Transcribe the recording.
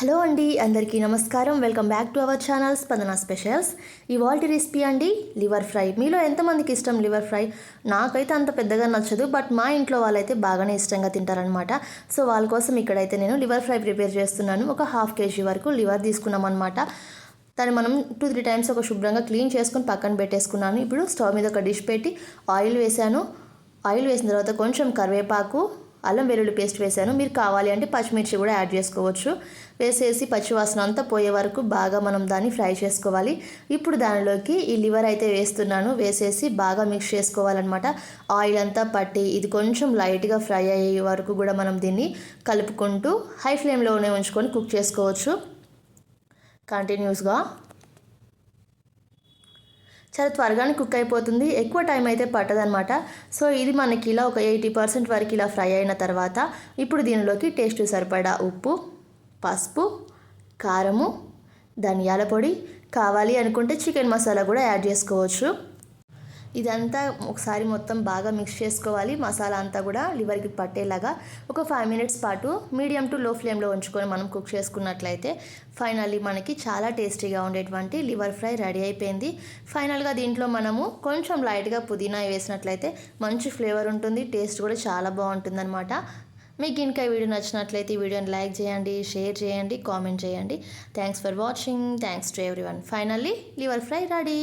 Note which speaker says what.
Speaker 1: Hello అండి అందరికీ నమస్కారం. Welcome back to our channel Spandana specials. ఇవాల్టి రెసిపీ అండి లివర్ ఫ్రై. మీలో ఎంతమందికి ఇష్టం లివర్ ఫ్రై? నాకైతే అంత పెద్దగా నచ్చదు బట్ మా ఇంట్లో వాళ్ళైతే బాగానే ఇష్టంగా తింటారనమాట సో వాళ్ళ కోసం ఇక్కడైతే నేను లివర్ ఫ్రై ప్రిపేర్ చేస్తున్నాను. ఒక హాఫ్ కేజీ వరకు లివర్ తీసుకున్నాం అనమాట దాన్ని మనం టూ త్రీ టైమ్స్ ఒక శుభ్రంగా క్లీన్ చేసుకుని పక్కన పెట్టేసుకున్నాను. ఇప్పుడు స్టవ్ మీద ఒక డిష్ పెట్టి ఆయిల్ వేసాను ఆయిల్ వేసిన తర్వాత కొంచెం కరివేపాకు అల్లం వెల్లుల్లి పేస్ట్ వేసాను మీరు కావాలి అంటే పచ్చిమిర్చి కూడా యాడ్ చేసుకోవచ్చు. వేసేసి పచ్చివాసన అంతా పోయే వరకు బాగా మనం దాన్ని ఫ్రై చేసుకోవాలి. ఇప్పుడు దానిలోకి ఈ లివర్ అయితే వేస్తున్నాను. వేసేసి బాగా మిక్స్ చేసుకోవాలన్నమాట. ఆయిల్ అంతా పట్టి ఇది కొంచెం లైట్గా ఫ్రై అయ్యే వరకు కూడా మనం దీన్ని కలుపుకుంటూ హై ఫ్లేమ్లోనే ఉంచుకొని కుక్ చేసుకోవచ్చు. కంటిన్యూస్గా చాలా త్వరగానే కుక్ అయిపోతుంది. ఎక్కువ టైం అయితే పట్టదనమాట సో ఇది మనకి ఇలా ఒక ఎయిటీ పర్సెంట్ వరకు ఇలా ఫ్రై అయిన తర్వాత ఇప్పుడు దీనిలోకి టేస్ట్ సరిపడా ఉప్పు పసుపు కారము ధనియాల పొడి కావాలి అనుకుంటే చికెన్ మసాలా కూడా యాడ్ చేసుకోవచ్చు. ఇదంతా ఒకసారి మొత్తం బాగా మిక్స్ చేసుకోవాలి. మసాలా అంతా కూడా లివర్కి పట్టేలాగా ఒక ఫైవ్ మినిట్స్ పాటు మీడియం టు లో ఫ్లేమ్లో ఉంచుకొని మనం కుక్ చేసుకున్నట్లయితే ఫైనల్లీ మనకి చాలా టేస్టీగా ఉండేటువంటి లివర్ ఫ్రై రెడీ అయిపోయింది. ఫైనల్గా దీంట్లో మనము కొంచెం లైట్గా పుదీనా వేసినట్లయితే మంచి ఫ్లేవర్ ఉంటుంది. టేస్ట్ కూడా చాలా బాగుంటుంది అనమాట మీకు ఇంకా వీడియో నచ్చినట్లయితే ఈ వీడియోని లైక్ చేయండి షేర్ చేయండి కామెంట్ చేయండి. Thanks for watching thanks to everyone finally liver fry ready